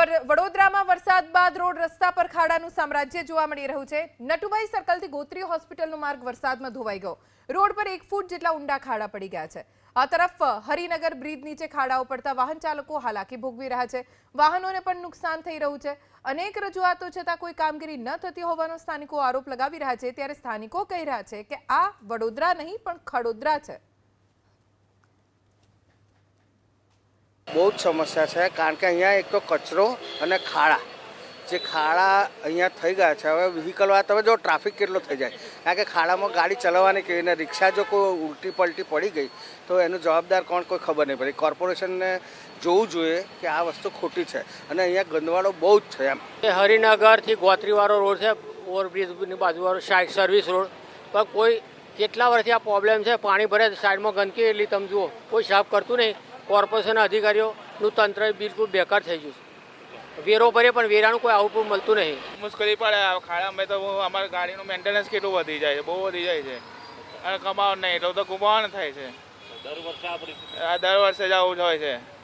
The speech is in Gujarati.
વડોદરામાં વરસાદ બાદ રોડ રસ્તા પર ખાડાનું સામ્રાજ્ય જોવા મળી રહ્યું છે. નટુભાઈ સર્કલથી ગોત્રી હોસ્પિટલનો માર્ગ વરસાદમાં ધોવાઈ ગયો. રોડ પર એક ફૂટ જેટલા ઊંડા ખાડા પડી ગયા છે. આ તરફ હરિનગર બ્રિજ નીચે ખાડાઓ પડતા વાહન ચાલકો હાલાકી ભોગવી રહ્યા છે. વાહનોને પણ નુકસાન થઈ રહ્યું છે. અનેક રજૂઆતો છતાં કોઈ કામગીરી ન થતી હોવાનો સ્થાનિકો આરોપ લગાવી રહ્યા છે. ત્યારે સ્થાનિકો કહી રહ્યા છે કે આ વડોદરા નહીં, પણ ખડોદરા છે. બહુ જ સમસ્યા છે, કારણ કે અહીંયા એક તો કચરો અને ખાડા. જે ખાડા અહીંયા થઈ ગયા છે, હવે વ્હીકલ વાળા, તમે જો ટ્રાફિક કેટલો થઈ જાય. કારણ કે ખાડામાં ગાડી ચલાવવાની કેવી ને રિક્ષા જો કોઈ ઉલટી પલટી પડી ગઈ, તો એનું જવાબદાર કોણ? કોઈ ખબર નહીં પડી. કોર્પોરેશનને જોવું જોઈએ કે આ વસ્તુ ખોટી છે. અને અહીંયા ગંદવાડો બહુ જ છે એમ. હરિનગરથી ગોત્રીવાળો રોડ છે, ઓવરબ્રિજની બાજુવાળો સાઈડ સર્વિસ રોડ. પણ કોઈ કેટલા વર્ષથી આ પ્રોબ્લેમ છે? પાણી ભરે સાઈડમાં ગંદકી એટલી, તમે જુઓ. કોઈ સાફ કરતું નહીં. કોર્પોરેશનના અધિકારીઓનું તંત્ર બિલકુલ બેકાર થઈ ગયું છે. વેરો ભરે પણ વેરાનું કોઈ આઉટપુટ મળતું નહીં. મુશ્કેલી પડે ખાડા અમે તો અમારી ગાડીનું મેન્ટેનન્સ કેટલું વધી જાય છે બહુ વધી જાય છે. અને કમાવાનું નહીં એટલું તો ગુમાવાનું થાય છે. આ દર વર્ષે જ આવું જ હોય છે.